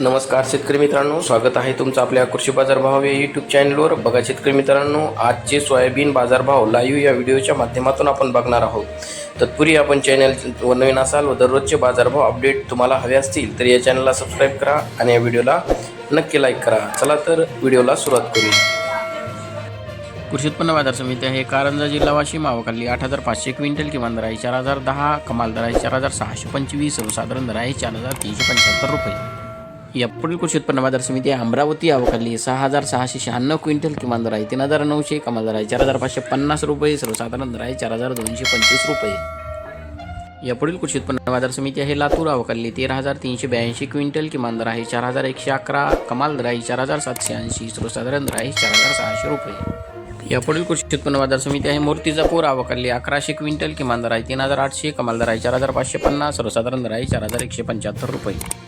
नमस्कार शेतकरी मित्रांनो स्वागत आहे तुमचं आपल्या कृषी बाजारभाव या यूट्यूब चॅनलवर बघा शेतकरी मित्रांनो आजचे सोयाबीन बाजारभाव लाईव्ह या व्हिडिओच्या माध्यमातून आपण बघणार आहोत. तत्पूर्वी आपण चॅनल व नवीन असाल व दररोजचे बाजारभाव अपडेट तुम्हाला हवे असतील तर या चॅनलला सबस्क्राईब करा आणि या व्हिडिओला नक्की लाईक करा. चला तर व्हिडिओला सुरुवात करूया कृषी उत्पन्न बाजार समिती आहे कारंजा जिल्हा वाशिम आवकाली आठ हजार पाचशे क्विंटल किमान दर आहे चार हजार दहा कमाल दर आहे चार हजार सहाशे पंचवीस सर्वसाधारण दर आहे चार हजार तीनशे पंच्याहत्तर रुपये. या पुढील कृषी उत्पन्न बाजार समिती आहे अमरावती आवकाली सहा हजार सहाशे शहाण्णव क्विंटल किमान दर आहे. तीन हजार नऊशे कमाल दर आहे. चार हजार पाचशे पन्नास रुपये सर्वसाधारण दर आहे. चार हजार दोनशे पंचवीस रुपये. या पुढील कृषी उत्पन्न बाजार समिती आहे लातूर अवकाली तेरा हजार तीनशे ब्याऐंशी क्विंटल किमान दर आहे. चार हजार एकशे अकरा कमाल दर आहे. चार हजार सातशे ऐंशी सर्वसाधारण दर आहे. चार हजार सहाशे रुपये. या पुढील कृषी उत्पन्न बाजार समिती आहे मूर्तिजापूर अवकाली अकराशे क्विंटल किमान दर आहे. तीन हजार आठशे कमाल दर आहे. चार हजार पाचशे पन्नास सर्वसाधारण दर आहे. चार हजार एकशे पंच्याहत्तर रुपये.